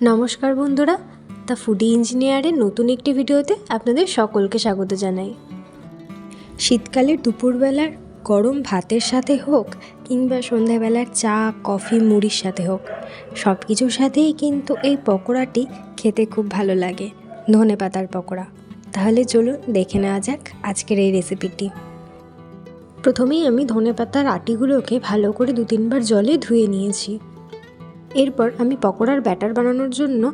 নমস্কার বন্ধুরা, the foodie ইঞ্জিনিয়ারের নতুন একটি ভিডিওতে আপনাদের সকলকে স্বাগত জানাই। শীতকালের দুপুরবেলার গরম ভাতের সাথে হোক কিংবা সন্ধ্যাবেলার চা, কফি, মুড়ির সাথে হোক সব কিছুর সাথেই কিন্তু এই পকোড়াটি খেতে খুব ভালো লাগে, ধনে পাতার পকোড়া। তাহলে চলুন দেখে নেওয়া যাক আজকের এই রেসিপিটি। প্রথমেই আমি ধনে পাতার আটিগুলোকে ভালো করে দু তিনবার জলে ধুয়ে নিয়েছি। এরপর আমি পকোড়ার ব্যাটার বানানোর জন্য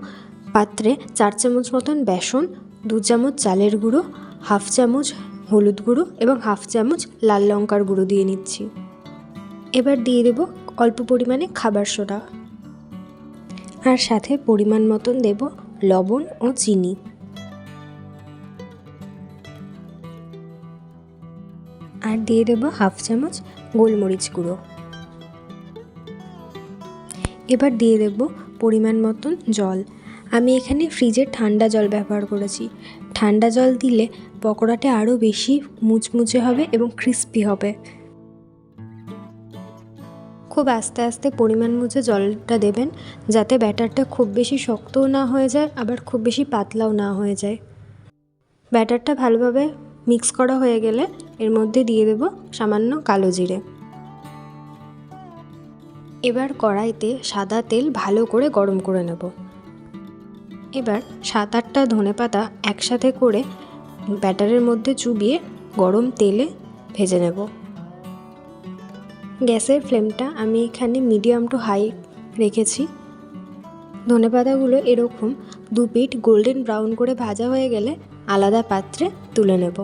পাত্রে চার চামচ মতন বেসন, দু চামচ চালের গুঁড়ো, হাফ চামচ হলুদ গুঁড়ো এবং হাফ চামচ লাল লঙ্কার গুঁড়ো দিয়ে নিচ্ছি। এবার দিয়ে দেব অল্প পরিমাণে খাবার সোডা। আর সাথে পরিমাণ মতন দেব লবণ ও চিনি। আর দিয়ে দেব হাফ চামচ গোলমরিচ গুঁড়ো। এবার দিয়ে দেব পরিমাণ মতন জল। আমি এখানে ফ্রিজের ঠান্ডা জল ব্যবহার করেছি। ঠান্ডা জল দিলে পকোড়াটা আরও বেশি মুচমুচে হবে এবং ক্রিস্পি হবে। খুব আস্তে আস্তে পরিমাণ মুছে জলটা দেবেন যাতে ব্যাটারটা খুব বেশি শক্তও না হয়ে যায়, আবার খুব বেশি পাতলাও না হয়ে যায়। ব্যাটারটা ভালোভাবে মিক্স করা হয়ে গেলে এর মধ্যে দিয়ে দেব সামান্য কালো জিরে। এবার কড়াইতে সাদা তেল ভালো করে গরম করে নেব। এবার সাত আটটা ধনে পাতা একসাথে করে ব্যাটারের মধ্যে চুবিয়ে গরম তেলে ভেজে নেব। গ্যাসের ফ্লেমটা আমি এখানে মিডিয়াম টু হাই রেখেছি। ধনে পাতাগুলো এরকম দু পিঠ গোল্ডেন ব্রাউন করে ভাজা হয়ে গেলে আলাদা পাত্রে তুলে নেব।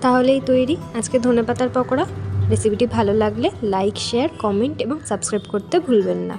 তাহলেই তৈরি আজকে ধনে পাতার পকোড়া। রেসিপিটি ভালো লাগলে লাইক শেয়ার কমেন্ট এবং সাবস্ক্রাইব করতে ভুলবেন না।